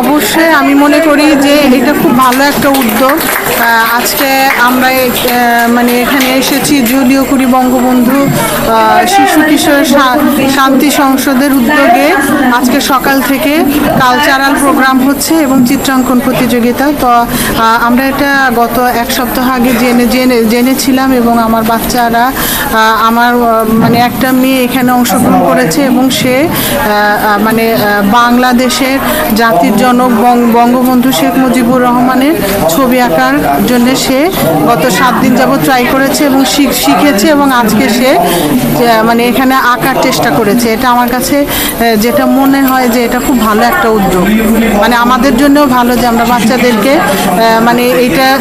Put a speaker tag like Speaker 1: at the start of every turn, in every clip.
Speaker 1: অবশ্যই আমি মনে করি যে এটা খুব ভালো একটা উদ্যোগ। আজকে আমরা মানে এখানে এসেছি জলীয় কুড়ি বঙ্গবন্ধু শিশু কিশোর শান্তি সংসদের উদ্যোগে। আজকে সকাল থেকে কালচারাল প্রোগ্রাম হচ্ছে এবং চিত্রাঙ্কন প্রতিযোগিতা। তো আমরা এটা গত এক সপ্তাহ আগে জেনে জেনে, জেনেছিলাম এবং আমার বাচ্চারা আমার মানে একটা মেয়ে এখানে অংশগ্রহণ করেছে এবং সে মানে বাংলাদেশের জাতির জনক বঙ্গবন্ধু শেখ মুজিবুর রহমানের ছবি আঁকার জন্য সে গত সাত দিন যাবত ট্রাই করেছে এবং শিখ- শিখেছে এবং আজকে সে মানে এখানে আঁকার চেষ্টা করেছে। এটা আমার কাছে যেটা মনে হয় যে এটা খুব ভালো একটা উদ্যোগ। মানে আমাদের জন্যও ভালো যে আমরা বাচ্চাদেরকে মানে এটা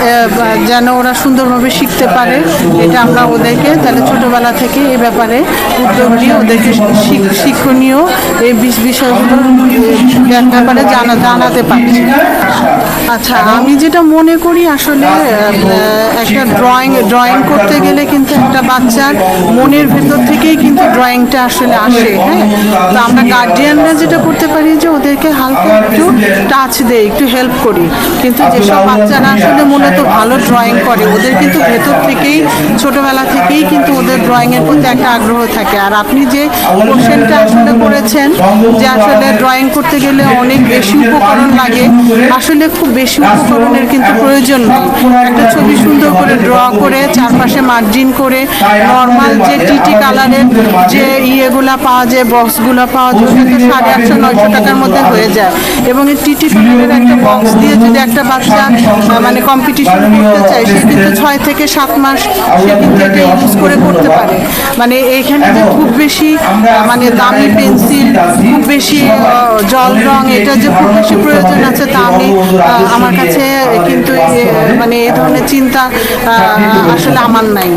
Speaker 1: যেন ওরা সুন্দরভাবে শিখতে পারে, এটা আমরা ওদেরকে, তাহলে ছোটোবেলা থেকে এ ব্যাপারে উদ্যোগ নিয়ে ওদেরকে শিক- শিক্ষণীয় এই বিষ- বিষয়গুলো ব্যাপারে জানা, জানাতে পারছি। আচ্ছা। আমি যেটা মনে করি আসলে একটা ড্রয়িং ড্রয়িং করতে গেলে কিন্তু একটা বাচ্চার মনের ভেতর থেকেই কিন্তু ড্রয়িংটা আসলে আসে হ্যাঁ? তো আমরা গার্জিয়ানরা যেটা করতে পারি যে ওদেরকে হালকা একটু টাচ দেই একটু হেল্প করি। কিন্তু যেসব বাচ্চারা আসলে মূলত ভালো ড্রয়িং করে ওদের কিন্তু ভেতর থেকেই ছোটবেলা থেকেই কিন্তু ওদের ড্রয়িংয়ের প্রতি একটা আগ্রহ থাকে। আর আপনি যে কোশ্চেনটা আসলে করেছেন যে আসলে ড্রয়িং করতে গেলে অনেক বেশি উপকরণ লাগে আসলে খুব বেশি উপকরণের কিন্তু প্রয়োজন নেই একটা ছবি সুন্দর করে ড্র করে, চারপাশে মার্জিন করে নর্মাল যে টিটি কালারের যে ইয়েগুলা পাওয়া যায় বক্সগুলো পাওয়া যায়, ওটা তো সাড়ে আটশো, নয়শো টাকার মধ্যে হয়ে যায়। এবং এই টিটি কালারের একটা বক্স দিয়ে যদি একটা বাচ্চা মানে কম্পিটিশন করতে চায়, সে কিন্তু ছয় থেকে সাত মাস সে কিন্তু এটা ইউজ করে করতে পারে। মানে এইখানে যে খুব বেশি মানে দামি পেন্সিল খুব বেশি জল রং, এটা যে খুব বেশি প্রয়োজন আছে তা আমি আমার কাছে কিন্তু মানে এই ধরনের চিন্তা আসলে আমার নাই।